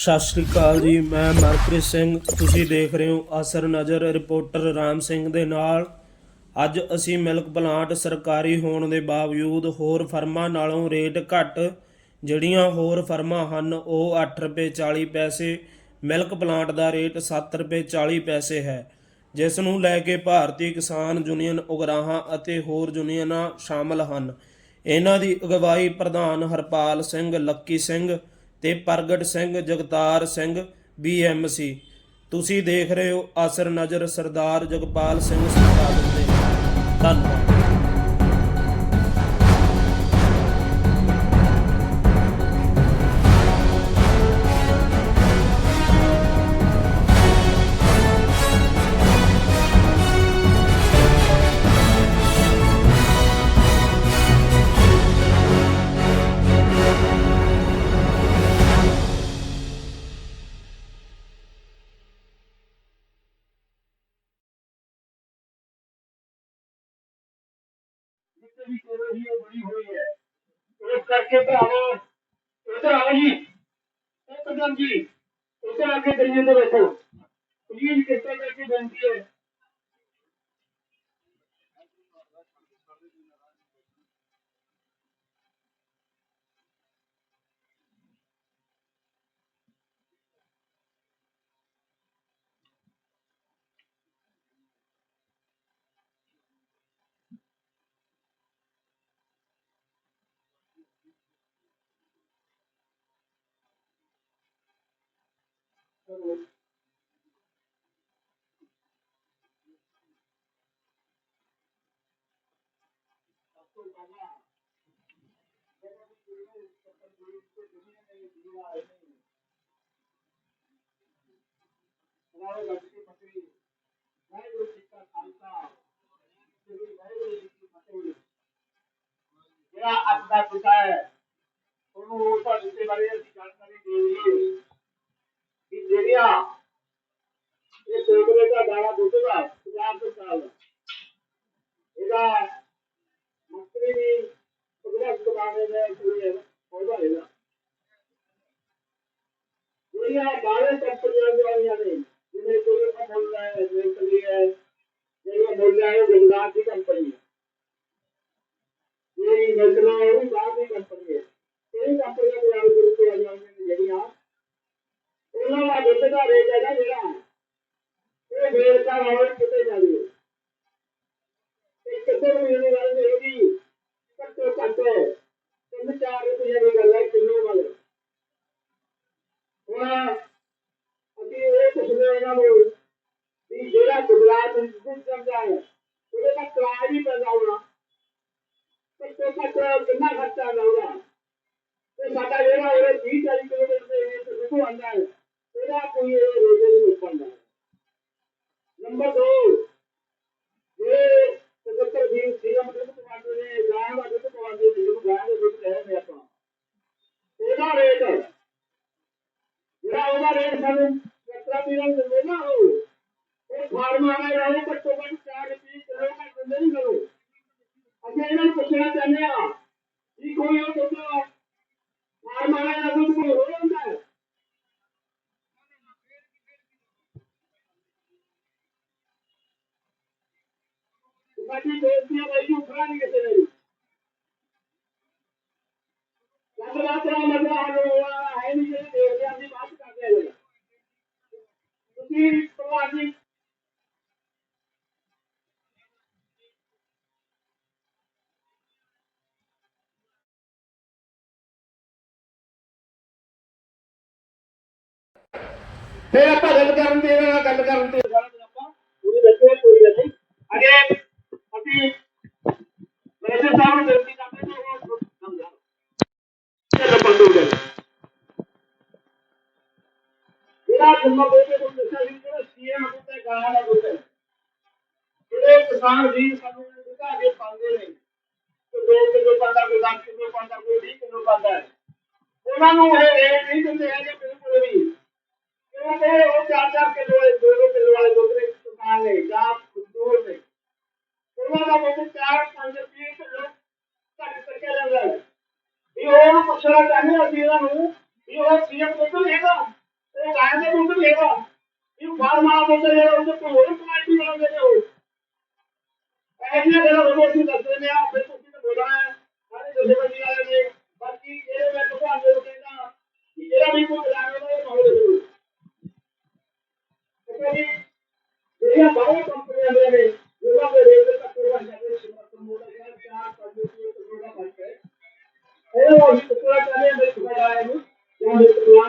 ਸਤਿ ਸ਼੍ਰੀ ਅਕਾਲ ਜੀ, ਮੈਂ ਮਨਪ੍ਰੀਤ ਸਿੰਘ। ਤੁਸੀਂ ਦੇਖ ਰਹੇ ਹੋ ਅਸਰ ਨਜ਼ਰ, ਰਿਪੋਰਟਰ ਰਾਮ ਸਿੰਘ ਦੇ ਨਾਲ। ਅੱਜ ਅਸੀਂ ਮਿਲਕ ਪਲਾਂਟ ਸਰਕਾਰੀ ਹੋਣ ਦੇ ਬਾਵਜੂਦ ਹੋਰ ਫਰਮਾਂ ਨਾਲੋਂ ਰੇਟ ਘੱਟ। ਜਿਹੜੀਆਂ ਹੋਰ ਫਰਮਾਂ ਹਨ, ਉਹ 8 ਰੁਪਏ 40 ਪੈਸੇ, ਮਿਲਕ ਪਲਾਂਟ ਦਾ ਰੇਟ 7 ਰੁਪਏ 40 ਪੈਸੇ ਹੈ। ਜਿਸ ਨੂੰ ਲੈ ਕੇ ਭਾਰਤੀ ਕਿਸਾਨ ਯੂਨੀਅਨ ਉਗਰਾਹਾਂ ਅਤੇ ਹੋਰ ਯੂਨੀਅਨਾਂ ਸ਼ਾਮਲ ਹਨ। ਇਹਨਾਂ ਦੀ ਅਗਵਾਈ ਪ੍ਰਧਾਨ ਹਰਪਾਲ ਸਿੰਘ, ਲੱਕੀ ਸਿੰਘ ਤੇ ਪ੍ਰਗਟ ਸਿੰਘ ਜਗਤਾਰ ਸਿੰਘ ਬੀਐਮਸੀ ਤੁਸੀਂ ਦੇਖ ਰਹੇ ਹੋ ਅਸਰ ਨਜ਼ਰ ਸਰਦਾਰ ਜਗਪਾਲ ਸਿੰਘ ਸੰਪਾਦਕ ਦੇ ਧੰਨਵਾਦ। ਜਿੱਥੇ ਵੀ ਹੀ ਉਹ ਬਣੀ ਹੋਈ ਹੈ ਇਸ ਕਰਕੇ ਭਰਾਵੋ ਇੱਧਰ ਆਓ ਜੀ ਇਹ ਕਦਮ ਜੀ ਇੱਧਰ ਆ ਕੇ ਦਰੀਏ ਤੇ ਬੈਠੋ ਪਲੀਜ਼ ਕਿਰਪਾ ਕਰਕੇ ਬੇਨਤੀ ਹੈ ਹਮਾਰੇ ਲੱਗ ਕੇ ਪਤਰੀ ਵਾਹਿਗੁਰੂ ਜੀ ਕਾ ਖਾਲਸਾ ਸ੍ਰੀ ਵਾਹਿਗੁਰੂ ਜੀ ਕੀ ਫਤਿਹ ਜਿਹੜਾ ਅੱਜ ਦਾ ਪਿਤਾ ਹੈ ਉਹਨੂੰ ਤੁਹਾਡੇ ਦੇ ਬਾਰੇ ਅਸੀਂ ਜਾਣਕਾਰੀ ਦੇ ਦਈਏ ਕਿ ਜਿਹੜੀਆਂ ਇਹ ਸੋਗਰੇ ਦਾ ਦਾਣਾ ਦੁੱਧਦਾ ਪੰਜਾਬ ਦੇ ਸਾਲ ਇਹਦਾ ਮੁਕਤੀ ਵੀ ਉਹਦਾ ਕਮਾਣੇ ਦੇ ਕੋਈ ਉਹਦਾ ਹੈਗਾ ਜਿਹੜੀਆਂ ਬਾਹਰ ਕੰਪਨੀਆਂ ਦੀਆਂ ਆਈਆਂ ਨੇ ਜਿਵੇਂ ਕੋਈ ਅਮੁੱਲ ਹੈ ਨੇਸਲੀ ਹੈ ਜਿਹੜੀ ਅਮੁੱਲ ਹੈ ਉਹ ਗੁਜਰਾਤ ਦੀ ਕੰਪਨੀ ਹੈ ਜਿਹੜੀ ਨਸਲਾ ਹੈ ਉਹ ਵੀ ਬਾਹਰ ਦੀ ਕੰਪਨੀ ਹੈ ਇਹ ਕੰਪਨੀਆਂ ਪੰਜਾਬ ਦੇ ਵਿੱਚ ਆਈਆਂ ਹੋਈਆਂ ਨੇ ਜਿਹੜੀਆਂ ਉਹਨਾਂ ਦਾ ਦੁੱਧ ਦਾ ਰੇਟ ਹੈਗਾ ਜਿਹੜਾ ਇਹ ਵੇਰ ਦਾ ਰਾਵਣ ਕਿਤੇ ਜਾਵੇ ਇਹ ਕਿਤੇ ਵੀ ਨਹੀਂ ਗੱਲ ਨਹੀਂ ਹੈਗੀ ਘੱਟੋ ਘੱਟ ਤਿੰਨ ਚਾਰ ਰੁਪਏ ਦੀ ਗੱਲ ਹੈ ਕਿਲੋ ਵਾਲੇ ਹੁਣ? ਅਸੀਂ ਇਹ ਪੁੱਛਦੇ ਹਾਂ ਇਹਨਾਂ ਨੂੰ ਵੀ ਜਿਹੜਾ ਗੁਜਰਾਤ ਇੰਸਟੀਚਿਊਟ ਚੱਲਦਾ ਹੈ ਉਹਦੇ ਦਾ ਕਿਰਾਇਆ ਵੀ ਪੈਂਦਾ ਹੋਣਾ ਘੱਟੋ ਘੱਟ ਕਿੰਨਾ ਖਰਚਾ ਲਾਉਣਾ ਤੇ ਸਾਡਾ ਜਿਹੜਾ ਇਹ 30 40 ਕਿਲੋਮੀਟਰ ਦੇ ਵਿੱਚ ਰੁਕੂ ਆਉਂਦਾ ਹੈ ਇਹਦਾ ਕੋਈ ਇਹ ਰੇਟ ਨਹੀਂ ਉੱਪਰਦਾ ਨੰਬਰ 2 ਇਹ ਸਦਰ ਵੀ ਸੀਐਮ ਦੇ ਪਵਾਉਂਦੇ ਨੇ ਗਾਂ ਦਾ ਦੁੱਧ ਪਵਾਉਂਦੇ ਨੇ ਜਿਹਨੂੰ ਗਾਂ ਦਾ ਦੁੱਧ ਲੈ ਨੇ ਆਪਾਂ ਉਹਦਾ ਰੇਟ ਜਿਹੜਾ ਰੇਟ ਸਾਨੂੰ ਯਾਤਰਾ ਵੀਰਾਂ ਨੂੰ ਦਿੰਦੇ ਨਾ ਉਹ। ਉਹ ਫਾਰਮ ਵਾਲਾ ਰਹੇ ਘੱਟੋ ਘੱਟ 4 ਰੁਪਏ ਕਿਲੋ ਘੱਟ ਦਿੰਦੇ ਨਹੀਂ ਕਰੋ ਅਸੀਂ ਇਹਨਾਂ ਨੂੰ ਪੁੱਛਣਾ ਚਾਹੁੰਦੇ ਆ ਕੀ ਕੋਈ ਉਹ ਦੁੱਧ ਫਾਰਮ ਵਾਲਾ ਦਾ ਦੁੱਧ ਕੋਈ ਹੋ ਜਾਂਦਾ ਹੈ। ਸਾਡੀ ਬੇਇੱਜ਼ਤੀਆਂ ਬਾਈ ਨੂੰ ਖੜਾ ਨਹੀਂ ਕਿਸੇ ਨੇ। ਜਦ ਮਾਤਰਾ ਮਤਰਾ ਹੋਣਾ ਹੈ ਨਹੀਂ ਜਿਹੜੇ ਦੇਖਦੇ ਆਂ ਦੀ ਬਾਤ ਕਰਦੇ ਆ ਜੀ ਤੁਸੀਂ ਪ੍ਰਵਾਹ ਜੀ ਫਿਰ ਆਪਾਂ ਗੱਲ ਕਰਨ ਦੇ ਨਾਲ ਗੱਲ ਕਰਨ ਤੇ ਆਪਾਂ ਪੂਰੀ ਦੱਸੇ ਕੋਈ ਗੱਲ ਨਹੀਂ ਅਗੇ ਅਸੀਂ ਮੈਨੇਜਰ ਸਾਹਿਬ ਨੂੰ ਬੇਨਤੀ ਕਰਦੇ ਹਾਂ ਕਿ ਉਹ ਸਮਝਾਓ ਚਲੋ ਬੰਦੂ ਗੱਲ ਜਿਹੜਾ ਜੰਮਾ ਬੋਲੇ ਤੋਂ ਦੱਸਿਆ ਸੀ ਜਿਹੜਾ ਸੀਐਮ ਤੇ ਗਾਣਾ ਦਾ ਦੁੱਧ ਹੈ ਜਿਹੜੇ ਕਿਸਾਨ ਵੀ ਸਾਨੂੰ ਦੁੱਧਾ ਕੇ ਪਾਉਂਦੇ ਨੇ ਤੇ ਦੋ ਕਿਲੋ ਪਾਉਂਦਾ, ਕੋਈ 10 ਕਿਲੋ ਪਾਉਂਦਾ, ਕੋਈ 20 ਕਿਲੋ ਪਾਉਂਦਾ ਹੈ। ਉਹਨਾਂ ਨੂੰ ਇਹ ਰੇਟ ਨਹੀਂ ਦਿੰਦੇ ਹੈਗੇ, ਬਿਲਕੁਲ ਵੀ। ਕਿਉਂਕਿ ਉਹ ਚਾਰ ਚਾਰ ਕਿਲੋ ਵਾਲੇ, ਦੋ ਦੋ ਕਿਲੋ ਵਾਲੇ ਦੁੱਧ ਦੇ ਕਿਸਾਨ ਨੇ, ਜਾਂ ਮਜ਼ਦੂਰ ਨੇ। ਉਹਨਾਂ ਦਾ ਦੁੱਧ ਚਾਰ, ਪੰਜ ਰੁਪਏ ਕਿਲੋ ਘੱਟ ਕਰਕੇ ਜਾਂਦਾ ਹੈ। ਵੀ ਉਹਨੂੰ ਪੁੱਛਣਾ ਚਾਹੁੰਦੇ ਹਾਂ ਅਸੀਂ ਇਹਨਾਂ ਨੂੰ, ਵੀ ਉਹ ਸੀਐਮ ਦੁੱਧ ਲੇਗਾ ਉਹ ਗਾਇ ਦਾ ਦੁੱਧ ਲੈਗਾ ਇਹ ਬਾਹਰ ਮਾਰਾ ਦੁੱਧ ਲੈਗਾ ਉਹ ਕੋਈ ਹੋਰ ਕੁਆਲਿਟੀ ਵਾਲਾ ਦੇ ਦਿਓ ਐਸੀਆਂ ਗੱਲਾਂ ਉਹ ਅਸੀਂ ਦੱਸਦੇ ਨੇ ਆ ਫਿਰ ਤੁਸੀਂ ਤਾਂ ਬੋਲਣਾ ਹੈ, ਸਾਰੇ ਜਥੇਬੰਦੀ ਵਾਲੇ ਨੇ। ਬਾਕੀ ਜਿਹੜੇ ਮੈਂ ਤੁਹਾਨੂੰ ਨੂੰ ਕਹਿੰਦਾ ਕਿ ਜਿਹੜਾ ਵੀ ਕੋਈ ਬੁਲਾਵੇ ਨਾ ਉਹ ਮਾਹੌਲ ਦੇ ਕਿਉਂਕਿ ਜਿਹੜੀਆਂ ਬਾਹਰ ਕੰਪਨੀਆਂ ਦੇ ਨੇ, ਉਹਨਾਂ ਦੇ ਰੇਟ ਤੱਕ ਉਹ ਜਾਂਦੇ ਸ਼ਿਮਤ ਮੋੜਾ ਜਾਂ ਚਾਰ, ਪੰਜ ਰੁਪਏ ਤੋਂ ਦਾ ਫ਼ਰਕ ਹੈ ਉਹ ਵੀ ਟੁਕੜਾ ਚਾਹੇ ਮੇਰੇ ਟੁਕੜਾ ਆਇਆ ਨੂੰ, ਜਾਂ ਮੇਰੇ ਟੁਕੜਾ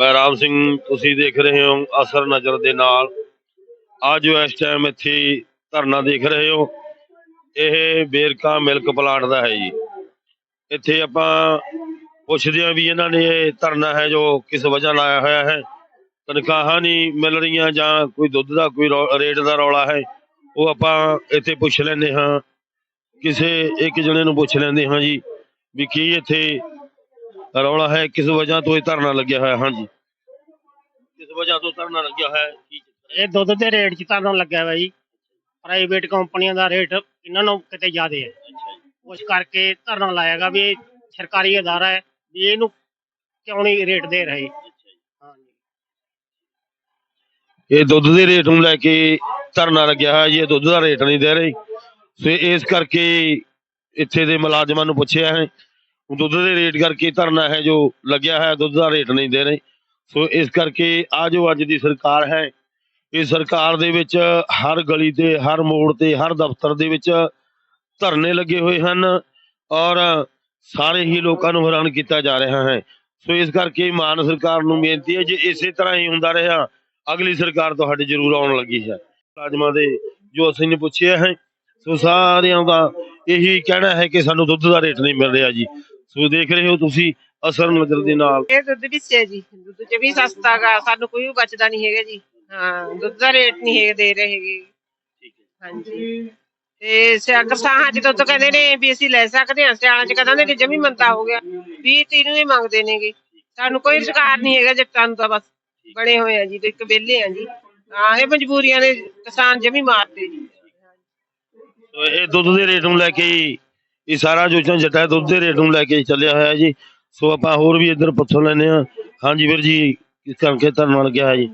ਮੈਂ ਰਾਮ ਸਿੰਘ, ਤੁਸੀਂ ਦੇਖ ਰਹੇ ਹੋ ਅਸਰ ਨਜ਼ਰ ਦੇ ਨਾਲ। ਅੱਜ ਇਸ ਟਾਈਮ ਇੱਥੇ ਧਰਨਾ ਦੇਖ ਰਹੇ ਹੋ। ਇਹ ਬੇਰਕਾ ਮਿਲਕ ਪਲਾਂਟ ਦਾ ਹੈ ਜੀ। ਇੱਥੇ ਆਪਾਂ ਪੁੱਛਦੇ ਹਾਂ ਵੀ ਇਹਨਾਂ ਨੇ ਇਹ ਧਰਨਾ ਹੈ ਜੋ ਕਿਸ ਵਜ੍ਹਾ ਲਾਇਆ ਹੋਇਆ ਹੈ। ਤਨਖਾਹਾਂ ਨਹੀਂ ਮਿਲ ਰਹੀਆਂ ਜਾਂ ਕੋਈ ਦੁੱਧ ਦਾ ਕੋਈ ਰੌ- ਰੇਟ ਦਾ ਰੌਲਾ ਹੈ, ਉਹ ਆਪਾਂ ਇੱਥੇ ਪੁੱਛ ਲੈਂਦੇ ਹਾਂ। ਕਿਸੇ ਇੱਕ ਜਣੇ ਨੂੰ ਪੁੱਛ ਲੈਂਦੇ ਹਾਂ ਜੀ ਵੀ ਕੀ ਇੱਥੇ ਰੌਲਾ ਹੈ ਕਿਸ ਵਜ੍ਹਾ ਤੋਂ ਇਹ ਧਰਨਾ ਲੱਗਿਆ ਹੋਇਆ? ਹਾਂਜੀ। ਕਿਸ ਵਜ੍ਹਾ ਤੋਂ ਧਰਨਾ ਲੱਗਿਆ ਹੋਇਆ? ਹੈ ਕੀ? ਇਹ ਦੁੱਧ ਦੇ ਰੇਟ 'ਚ ਤਾਂ ਲੱਗਿਆ ਹੋਇਆ ਜੀ। ਪ੍ਰਾਈਵੇਟ ਕੰਪਨੀਆਂ ਦਾ ਰੇਟ ਇਹਨਾਂ ਨੂੰ ਕਿਤੇ ਜ਼ਿਆਦਾ ਹੈ। ਉਸ ਕਰਕੇ ਧਰਨਾ ਲਾਇਆਗਾ ਵੀ ਇਹ ਸਰਕਾਰੀ ਅਦਾਰਾ ਹੈ ਵੀ ਇਹਨੂੰ ਕਿਉਂ ਨਹੀਂ ਰੇਟ ਦੇ ਰਹੇ। ਹਾਂਜੀ। ਇਹ ਦੁੱਧ ਦੇ ਰੇਟ ਨੂੰ ਲੈ ਕੇ ਧਰਨਾ ਲੱਗਿਆ ਹੋਇਆ ਜੀ ਇਹ ਦੁੱਧ ਦਾ ਰੇਟ ਨਹੀਂ ਦੇ ਰਹੇ। ਸੋ ਇਸ ਕਰਕੇ ਇੱਥੇ ਦੇ ਮੁਲਾਜ਼ਮਾਂ ਨੂੰ ਪੁੱਛਿਆ ਹੈ ਦੁੱਧ ਦੇ ਰੇਟ ਕਰਕੇ ਧਰਨਾ ਹੈ ਜੋ ਲੱਗਿਆ ਹੈ ਦੁੱਧ ਦਾ ਰੇਟ ਨਹੀਂ ਦੇ ਰਹੇ। ਸੋ ਇਸ ਕਰਕੇ ਆ ਜੋ ਅੱਜ ਦੀ ਸਰਕਾਰ ਹੈ, ਇਹ ਸਰਕਾਰ ਦੇ ਵਿੱਚ ਹਰ ਗਲੀ ਤੇ, ਹਰ ਮੋੜ ਤੇ, ਹਰ ਦਫ਼ਤਰ ਦੇ ਵਿੱਚ ਧਰਨੇ ਲੱਗੇ ਹੋਏ ਹਨ ਔਰ ਸਾਰੇ ਹੀ ਲੋਕਾਂ ਨੂੰ ਹੈਰਾਨ ਕੀਤਾ ਜਾ ਰਿਹਾ ਹੈ। ਸੋ ਇਸ ਕਰਕੇ ਮਾਨ ਸਰਕਾਰ ਨੂੰ ਬੇਨਤੀ ਹੈ ਜੇ ਇਸੇ ਤਰ੍ਹਾਂ ਹੀ ਹੁੰਦਾ ਰਿਹਾ, ਅਗਲੀ ਸਰਕਾਰ ਤੁਹਾਡੇ ਜ਼ਰੂਰ ਆਉਣ ਲੱਗੀ ਹੈ। ਮੁਲਾਜ਼ਮਾਂ ਦੇ ਜੋ ਅਸੀਂ ਨੇ ਪੁੱਛਿਆ ਹੈ, ਸੋ ਸਾਰਿਆਂ ਦਾ ਇਹੀ ਕਹਿਣਾ ਹੈ ਕਿ ਸਾਨੂੰ ਦੁੱਧ ਦਾ ਰੇਟ ਨਹੀਂ ਮਿਲ ਰਿਹਾ ਜੀ। ਸੋ ਦੇਖ ਰਹੇ ਹੋ ਤੁਸੀਂ ਅਸਰ ਨਜ਼ਰ ਦੇ ਨਾਲ। ਇਹ ਦੁੱਧ ਵੀ ਸੇ ਜੀ। ਦੁੱਧ ਚ ਵੀ ਸਸਤਾ ਗਾ ਸਾਨੂੰ ਕੋਈ ਵੀ ਬਚਦਾ ਨਹੀਂ ਹੈਗਾ ਜੀ। ਹਾਂ ਦੁੱਧ ਦਾ ਰੇਟ ਨਹੀਂ ਹੈਗੇ ਦੇ ਰਹੇ ਹੈਗੇ। ਹਾਂਜੀ। ਤੇ ਸਿਆ ਕਿਸਾਨਾਂ ਚ ਦੁੱਧ ਕਹਿੰਦੇ ਨੇ ਵੀ ਅਸੀਂ ਲੈ ਸਕਦੇ ਹਾਂ ਸਿਆਲਾਂ ਚ ਕਹਿੰਦੇ ਨੇ ਜਮੀ ਮੰਦਾ ਹੋ ਗਿਆ। 20 30 ਨੂੰ ਹੀ ਮੰਗਦੇ ਨੇਗੇ। ਸਾਨੂੰ ਕੋਈ ਰੁਜ਼ਗਾਰ ਨਹੀਂ ਹੈਗਾ ਜੱਟਾਂ ਨੂੰ ਤਾਂ ਬਸ ਬਣੇ ਹੋਏ ਆ ਜੀ ਤੇ ਇੱਕ ਵਿਹਲੇ ਆ ਜੀ। ਹਾਂ ਇਹ ਮਜਬੂਰੀਆਂ ਨੇ ਕਿਸਾਨ ਜਮੀ ਮਾਰਦੇ ਜੀ। ਇਹ ਦੁੱਧ ਦੇ ਰੇਟ ਨੂੰ ਲੈ ਕੇ ਹੀ ਇਹ ਸਾਰਾ ਜੋ ਜੱਟਾ ਦੁੱਧ ਦੇ ਰੇਟ ਨੂੰ ਲੈ ਕੇ ਚੱਲਿਆ ਹੋਇਆ ਜੀ। ਸੋ ਆਪਾਂ ਹੋਰ ਵੀ ਇੱਧਰ ਪੁੱਛ ਲੈਂਦੇ ਹਾਂ। ਹਾਂਜੀ ਵੀਰ ਜੀ ਕਿਸ ਕਰਕੇ ਧਰਨਾ ਲੱਗਿਆ ਹੈ ਜੀ?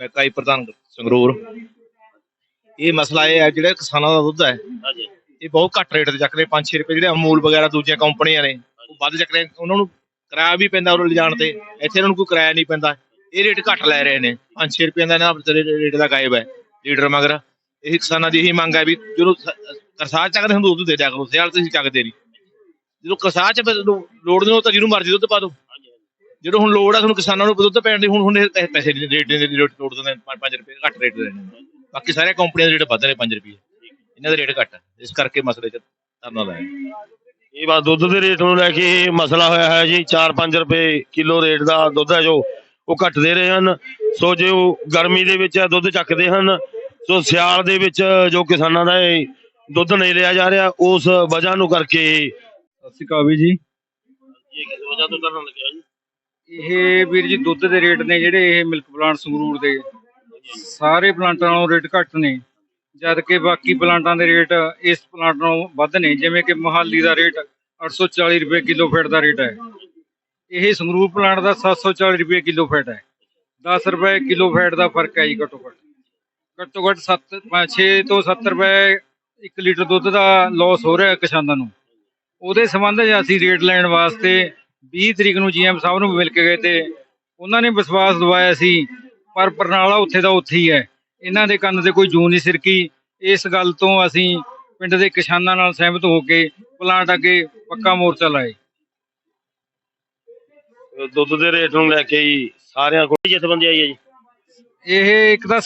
ਮੈਂ ਕਾਈ ਪ੍ਰਧਾਨ ਸੰਗਰੂਰ। ਇਹ ਮਸਲਾ ਇਹ ਹੈ ਜਿਹੜੇ ਕਿਸਾਨਾਂ ਦਾ ਦੁੱਧ ਹੈ ਇਹ ਬਹੁਤ ਘੱਟ ਰੇਟ ਤੇ ਚੱਕ ਰਹੇ 5-6 ਰੁਪਏ ਜਿਹੜੇ ਅਮੂਲ ਵਗੈਰਾ ਦੂਜੀਆਂ ਕੰਪਨੀਆਂ ਨੇ ਉਹ ਵੱਧ ਚੱਕ ਰਹੇ ਉਹਨਾਂ ਨੂੰ ਕਿਰਾਇਆ ਵੀ ਪੈਂਦਾ ਉਹ ਲਿਜਾਣ ਤੇ। ਇੱਥੇ ਇਹਨਾਂ ਨੂੰ ਕੋਈ ਕਿਰਾਇਆ ਨਹੀਂ ਪੈਂਦਾ। ਇਹ ਰੇਟ ਘੱਟ ਲੈ ਰਹੇ ਨੇ। 5-6 ਰੁਪਏ ਦਾ ਇਹਨਾਂ ਰੇਟ ਦਾ ਗਾਇਬ ਹੈ ਲੀਟਰ ਮਗਰ। ਇਹ ਕਿਸਾਨਾਂ ਦੀ ਇਹੀ ਮੰਗ ਹੈ ਵੀ ਜਦੋਂ ਕਰਸਾਜ ਚੱਕਦੇ ਹੁੰਦੇ ਦੁੱਧ ਦੇ ਦਿਆ ਕਰੋ, ਸਿਆਲ ਤੁਸੀਂ ਚੱਕਦੇ ਨਹੀਂ। ਜਦੋਂ ਕਰਸਾਜ ਚ ਫਿਰ ਲੋੜ ਨਹੀਂ ਹੋ ਤਾਂ ਜਿਹਨੂੰ ਮਰਜ਼ੀ ਦੁੱਧ ਪਾ ਦਿਓ। ਜਦੋਂ ਹੁਣ ਲੋੜ ਆ, ਤੁਹਾਨੂੰ ਕਿਸਾਨਾਂ ਨੂੰ ਦੁੱਧ ਪੈਣ ਦੀ, ਹੁਣ ਹੁਣ ਇਹ ਪੈਸੇ- ਪੈਸੇ ਰੇਟ ਦੇ ਰੇਟ ਦਿੰਦੇ 5 ਰੁਪਏ ਘੱਟ ਰੇਟ ਦੇ ਬਾਕੀ ਸਾਰੇ ਕੰਪਨੀਆਂ ਦੇ ਰੇਟ ਵੱਧ ਨੇ 5 ਰੁਪਏ। ਇਹਨਾਂ ਦੇ ਰੇਟ ਘੱਟ ਇਸ ਕਰਕੇ ਮਸਲੇ ਚ ਧਰਨਾ ਲਾਇਆ। ਇਹ ਬਸ ਦੁੱਧ ਦੇ ਰੇਟ ਨੂੰ ਲੈ ਕੇ ਮਸਲਾ ਹੋਇਆ ਹੈ ਜੀ 4-5 ਰੁਪਏ ਕਿਲੋ ਰੇਟ ਦਾ ਦੁੱਧ ਹੈ ਜੋ, ਉਹ ਘੱਟ ਦੇ ਰਹੇ ਹਨ। ਸੋ ਜੇ ਉਹ ਗਰਮੀ ਦੇ ਵਿੱਚ ਦੁੱਧ ਚੱਕਦੇ ਹਨ, ਸੋ ਸਿਆਲ ਦੇ ਵਿੱਚ ਜੋ ਕਿਸਾਨਾਂ ਦਾ ਇਹ ਦੁੱਧ ਨਹੀਂ ਲਿਆ ਜਾ ਰਿਹਾ ਉਸ ਵਜ੍ਹਾ ਨੂੰ ਕਰਕੇ ਸਤਿ ਸ਼੍ਰੀ ਅਕਾਲ ਵੀਰ ਜੀ। ਇਹ ਕਿਸ ਵਜ੍ਹਾ ਤੋਂ ਕਰਨ ਲੱਗਿਆ ਜੀ? ਇਹ ਵੀਰ ਜੀ ਦੁੱਧ ਦੇ ਰੇਟ ਨੇ ਜਿਹੜੇ ਇਹ ਮਿਲਕ ਪਲਾਂਟ ਸੰਗਰੂਰ ਦੇ। ਸਾਰੇ ਪਲਾਂਟਾਂ ਨਾਲੋਂ ਰੇਟ ਘੱਟ ਨੇ ਜਦ ਕਿ ਬਾਕੀ ਪਲਾਂਟਾਂ ਦੇ ਰੇਟ ਇਸ ਪਲਾਂਟ ਨਾਲੋਂ ਵੱਧ ਨੇ ਜਿਵੇਂ ਕਿ ਮਹਾਲੀ ਦਾ ਰੇਟ 840 ਰੁਪਏ ਕਿਲੋ ਫੈਟ ਦਾ ਰੇਟ ਹੈ। ਇਹ ਸੰਗਰੂਰ ਪਲਾਂਟ ਦਾ 740 ਰੁਪਏ ਕਿਲੋ ਫੈਟ ਹੈ। 10 ਰੁਪਏ ਕਿਲੋ ਫੈਟ ਦਾ ਫ਼ਰਕ ਹੈ ਜੀ ਘੱਟੋ ਘੱਟ। ਘੱਟੋ ਘੱਟ 7 6 ਤੋਂ 7 ਰੁਪਏ 1 ਲੀਟਰ ਦੁੱਧ ਦਾ ਲਾਸ ਹੋ ਰਿਹਾ ਕਿਸਾਨਾਂ ਨੂੰ। ਉਹਦੇ ਸੰਬੰਧ 'ਚ ਅਸੀਂ ਰੇਟ ਲੈਣ ਵਾਸਤੇ 20 ਤਰੀਕ ਨੂੰ ਜੀਐਮ ਸਾਹਿਬ ਨੂੰ ਮਿਲ ਕੇ ਗਏ ਤੇ ਉਹਨਾਂ ਨੇ ਵਿਸ਼ਵਾਸ ਦਿਵਾਇਆ ਸੀ ਪਰ ਪਰਨਾਲਾ ਉੱਥੇ ਦਾ ਉੱਥੇ ਹੀ ਹੈ। ਇਹਨਾਂ ਦੇ ਕੰਨ ਤੇ ਕੋਈ ਜੂੰ ਨਹੀਂ ਸਿਰਕੀ। ਇਸ ਗੱਲ ਤੋਂ ਅਸੀਂ ਪਿੰਡ ਦੇ ਕਿਸਾਨਾਂ ਨਾਲ ਸਹਿਮਤ ਹੋ ਕੇ ਪਲਾਂਟ ਅੱਗੇ ਪੱਕਾ ਮੋਰਚਾ ਲਾਏ। ਦੁੱਧ ਦੇ ਰੇਟ ਨੂੰ ਲੈ ਕੇ ਹੀ ਸਾਰਿਆਂ ਕੋਲ ਜਥੇਬੰਦੀ ਆਈ ਹੈ ਜੀ। ਇਹ ਇੱਕ ਤਾਂ